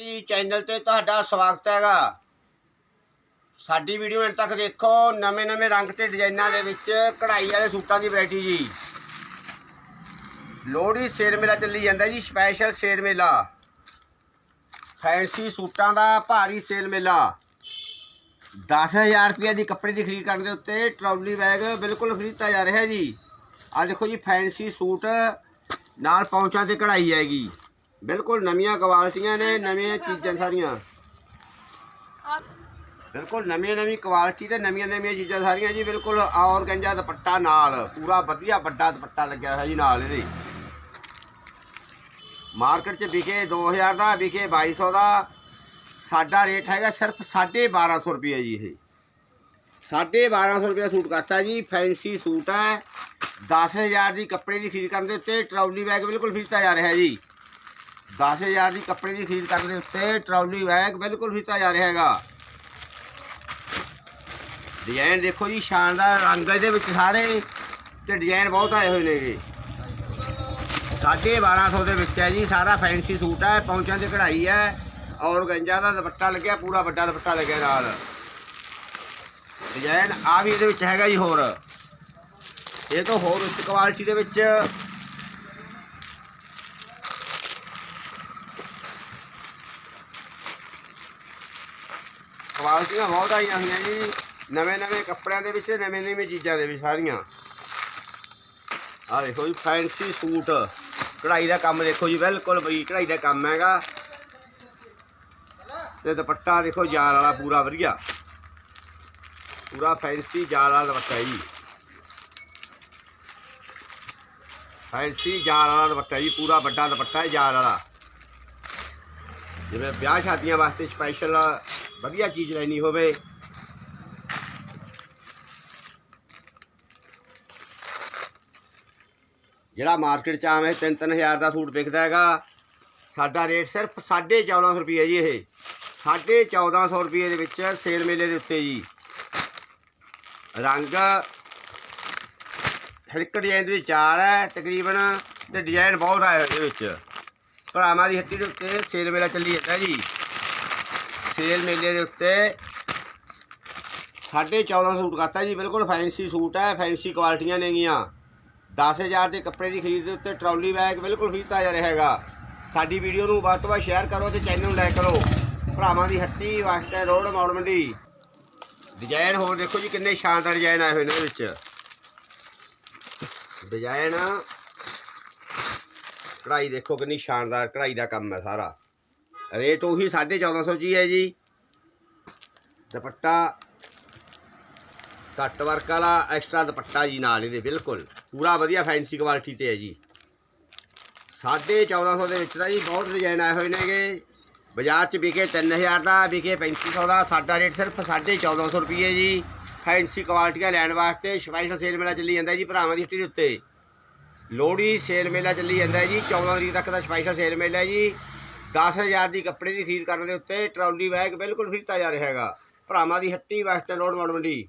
ਜੀ ਚੈਨਲ ਤੇ ਤੁਹਾਡਾ ਸਵਾਗਤ ਹੈਗਾ। ਸਾਡੀ ਵੀਡੀਓ ਅੰਤ ਤੱਕ ਦੇਖੋ, ਨਵੇਂ ਨਵੇਂ ਰੰਗ ਤੇ ਡਿਜ਼ਾਈਨਾਂ ਦੇ ਵਿੱਚ ਕਢਾਈ ਵਾਲੇ ਸੂਟਾਂ ਦੀ ਵੈਰਾਈਟੀ ਜੀ। ਲੋਹੜੀ ਸ਼ੇਰ ਮੇਲਾ ਚੱਲੀ ਜਾਂਦਾ ਜੀ ਸਪੈਸ਼ਲ ਸ਼ੇਰ ਮੇਲਾ। ਫੈਂਸੀ ਸੂਟਾਂ ਦਾ ਭਾਰੀ ਸੇਲ ਮੇਲਾ। 10000 ਰੁਪਏ ਦੀ ਕੱਪੜੇ ਦੀ ਖਰੀਦ ਕਰਨ ਦੇ ਉੱਤੇ ਟਰਾਲੀ ਬੈਗ ਬਿਲਕੁਲ ਫ੍ਰੀ ਦਿੱਤਾ ਜਾ ਰਿਹਾ ਜੀ। ਆ ਦੇਖੋ ਜੀ ਫੈਂਸੀ ਸੂਟ ਨਾਲ ਪਹੁੰਚਾਂ ਤੇ ਕਢਾਈ ਹੈਗੀ ਬਿਲਕੁਲ ਨਵੀਆਂ ਕੁਆਲਟੀਆਂ ਨੇ ਨਵੀਆਂ ਚੀਜ਼ਾਂ ਸਾਰੀਆਂ। ਬਿਲਕੁਲ ਨਵੀਆਂ ਨਵੀਂ ਕੁਆਲਿਟੀ ਤੇ ਨਵੀਆਂ ਨਵੀਆਂ ਚੀਜ਼ਾਂ ਸਾਰੀਆਂ ਜੀ ਬਿਲਕੁਲ ਔਰਗੰਜਾ ਦੁਪੱਟਾ ਨਾਲ ਪੂਰਾ ਵਧੀਆ ਵੱਡਾ ਦੁਪੱਟਾ ਲੱਗਿਆ ਹੋਇਆ ਜੀ ਨਾਲ ਇਹਦੇ। ਮਾਰਕੀਟ 'ਚ ਵਿਕੇ 2000 ਦਾ ਵਿਕੇ 2200 ਦਾ। ਸਾਡਾ ਰੇਟ ਹੈਗਾ ਸਿਰਫ 1250 ਰੁਪਏ ਜੀ ਇਹ। 1250 ਰੁਪਏ ਸੂਟ ਕਰਤਾ ਜੀ ਫੈਂਸੀ ਸੂਟ ਹੈ। 10000 ਦੀ ਕੱਪੜੇ ਦੀ ਖਰੀਦ ਕਰਨ ਦੇ ਉੱਤੇ ਟਰਾਲੀ ਬੈਗ ਬਿਲਕੁਲ ਫ੍ਰੀ ਦਿੱਤਾ ਜਾ ਰਿਹਾ ਜੀ। 10000 ਦੀ ਕੱਪੜੇ ਦੀ ਖਰੀਦ ਕਰਨ ਦੇ ਉੱਤੇ ਟਰਾਲੀ ਬੈਗ ਬਿਲਕੁਲ ਫ੍ਰੀ ਜਾ ਰਿਹਾ ਹੈਗਾ। ਡਿਜ਼ਾਈਨ ਦੇਖੋ ਜੀ, ਸ਼ਾਨਦਾਰ ਰੰਗ ਇਹਦੇ ਵਿੱਚ ਸਾਰੇ ਤੇ ਡਿਜ਼ਾਈਨ ਬਹੁਤ ਆਏ ਹੋਏ ਨੇਗੇ। 1250 ਦੇ ਵਿੱਚ ਹੈ ਜੀ, ਸਾਰਾ ਫੈਂਸੀ ਸੂਟ ਹੈ, ਪੌਂਚਾਂ ਦੀ ਕਢਾਈ ਹੈ, ਔਰ ਗੰਜਾ ਦਾ ਦੁਪੱਟਾ ਲੱਗਿਆ, ਪੂਰਾ ਵੱਡਾ ਦੁਪੱਟਾ ਲੱਗਿਆ ਨਾਲ। ਡਿਜ਼ਾਈਨ ਆ ਵੀ ਇਹਦੇ ਵਿੱਚ ਹੈਗਾ ਜੀ ਹੋਰ। ਇਹ ਤੋਂ ਹੋਰ ਉੱਚ ਕੁਆਲਿਟੀ ਦੇ ਵਿੱਚ ਕੁਆਲਿਟੀਆਂ ਬਹੁਤ ਆਈਆਂ ਹੋਈਆਂ ਜੀ। ਨਵੇਂ ਨਵੇਂ ਕੱਪੜਿਆਂ ਦੇ ਵਿੱਚ, ਨਵੇਂ ਨਵੇਂ ਚੀਜ਼ਾਂ ਦੇ ਵਿੱਚ ਸਾਰੀਆਂ। ਆ ਦੇਖੋ ਜੀ ਫੈਂਸੀ ਸੂਟ। ਕਢਾਈ ਦਾ ਕੰਮ ਦੇਖੋ ਜੀ, ਬਿਲਕੁਲ ਬਈ ਕਢਾਈ ਦਾ ਕੰਮ ਹੈਗਾ। ਤੇ ਦੁਪੱਟਾ ਦੇਖੋ, ਜਾਲ ਵਾਲਾ ਪੂਰਾ ਵਧੀਆ। ਪੂਰਾ ਫੈਂਸੀ ਜਾਲ ਵਾਲਾ ਦੁਪੱਟਾ ਜੀ। ਫੈਂਸੀ ਜਾਲ ਵਾਲਾ ਦੁਪੱਟਾ ਜੀ, ਪੂਰਾ ਵੱਡਾ ਦੁਪੱਟਾ ਹੈ ਜਾਲ ਵਾਲਾ। ਜਿਵੇਂ ਵਿਆਹ ਸ਼ਾਦੀਆਂ ਵਾਸਤੇ ਸਪੈਸ਼ਲ ਵਧੀਆ ਚੀਜ਼ ਲੈਣੀ ਹੋਵੇ। ਜਿਹੜਾ ਮਾਰਕੀਟ 'ਚ ਆਵੇਂ 3-3000 ਦਾ ਸੂਟ ਵਿਕਦਾ ਹੈਗਾ। ਸਾਡਾ ਰੇਟ ਸਿਰਫ 1450 ਰੁਪਏ ਜੀ ਇਹ। 1450 ਰੁਪਏ ਦੇ ਵਿੱਚ ਸੇਲ ਮੇਲੇ ਦੇ ਉੱਤੇ ਜੀ। ਰੰਗ ਹਰ ਇੱਕ ਡਿਜ਼ਾਈਨ ਦੇ ਚਾਰ ਹੈ, ਤਕਰੀਬਨ ਤੇ ਡਿਜ਼ਾਈਨ ਬਹੁਤ ਆਏ ਹੋਏ ਇਹਦੇ ਵਿੱਚ। ਭਰਾਵਾਂ ਦੀ ਹੱਟੀ ਦੇ ਉੱਤੇ ਸੇਲ ਮੇਲਾ ਚੱਲੀ ਜਾਂਦਾ ਜੀ। ਸੇਲ ਮੇਲੇ ਦੇ ਉੱਤੇ 1450 ਸੂਟ ਕਰਤਾ ਜੀ, ਬਿਲਕੁਲ ਫੈਂਸੀ ਸੂਟ ਹੈ ਫੈਂਸੀ ਕੁਆਲਿਟੀਆਂ ਨੇਗੀਆਂ 10000 ਦੇ ਕੱਪੜੇ ਦੀ ਖਰੀਦ ਦੇ ਉੱਤੇ ਟਰਾਲੀ ਬੈਗ ਬਿਲਕੁਲ ਫ੍ਰੀ ਦਿੱਤਾ ਜਾ ਰਿਹਾ ਹੈਗਾ ਸਾਡੀ ਵੀਡੀਓ ਨੂੰ ਵੱਧ ਤੋਂ ਵੱਧ ਸ਼ੇਅਰ ਕਰੋ ਤੇ ਚੈਨਲ ਨੂੰ ਲਾਈਕ ਕਰੋ। ਭਰਾਵਾਂ ਦੀ ਹੱਟੀ, ਵਾਸਤੇ ਰੋਡ ਮੌੜ ਮੰਡੀ। ਡਿਜ਼ਾਈਨ ਹੋਰ ਦੇਖੋ ਜੀ, ਕਿੰਨੇ ਸ਼ਾਨਦਾਰ ਡਿਜ਼ਾਈਨ ਆਏ ਹੋਏ ਨੇ ਇਹਦੇ ਵਿੱਚ। ਡਿਜ਼ਾਈਨ ਕਢਾਈ ਦੇਖੋ ਕਿੰਨੀ ਸ਼ਾਨਦਾਰ ਕਢਾਈ ਦਾ ਕੰਮ ਹੈ ਸਾਰਾ। ਰੇਟ ਉਹੀ 1450 ਜੀ ਹੈ ਜੀ। ਦੁਪੱਟਾ ਕੱਟ ਵਰਕ ਵਾਲਾ ਐਕਸਟਰਾ ਦੁਪੱਟਾ ਜੀ ਨਾਲ ਇਹਦੇ, ਬਿਲਕੁਲ। ਪੂਰਾ ਵਧੀਆ ਫੈਂਸੀ ਕੁਆਲਿਟੀ ਤੇ ਹੈ ਜੀ। 1450 ਦੇ ਵਿੱਚ ਤਾਂ ਜੀ ਬਹੁਤ ਡਿਜ਼ਾਈਨ ਆਏ ਹੋਏ ਨੇਗੇ। ਬਾਜ਼ਾਰ 'ਚ ਵਿਕੇ 3000 ਦਾ, ਵਿਕੇ 3500 ਦਾ। ਸਾਡਾ ਰੇਟ ਸਿਰਫ 1450 ਰੁਪਏ ਜੀ। ਫੈਂਸੀ ਕੁਆਲਿਟੀਆਂ ਲੈਣ ਵਾਸਤੇ। ਸਪੈਸ਼ਲ ਸੇਲ ਮੇਲਾ ਚੱਲੀ ਜਾਂਦਾ ਜੀ ਭਰਾਵਾਂ ਦੀ ਹੱਟੀ ਦੇ ਉੱਤੇ। ਲੋਹੜੀ ਸੇਲ ਮੇਲਾ ਚੱਲੀ ਜਾਂਦਾ ਜੀ। 14 ਤਰੀਕ ਤੱਕ ਦਾ ਸਪੈਸ਼ਲ ਸੇਲ ਮੇਲਾ ਜੀ। 10000 ਦੀ ਕੱਪੜੇ ਦੀ ਖਰੀਦ ਕਰਨ ਦੇ ਉੱਤੇ ਟਰਾਲੀ ਬੈਗ ਬਿਲਕੁਲ ਫ੍ਰੀ ਦਿੱਤਾ ਜਾ ਰਿਹਾ ਹੈਗਾ। ਭਰਾਵਾਂ ਦੀ ਹੱਟੀ ਵਾਸਤੇ ਲੋੜ ਮੋੜ ਮੰਡੀ।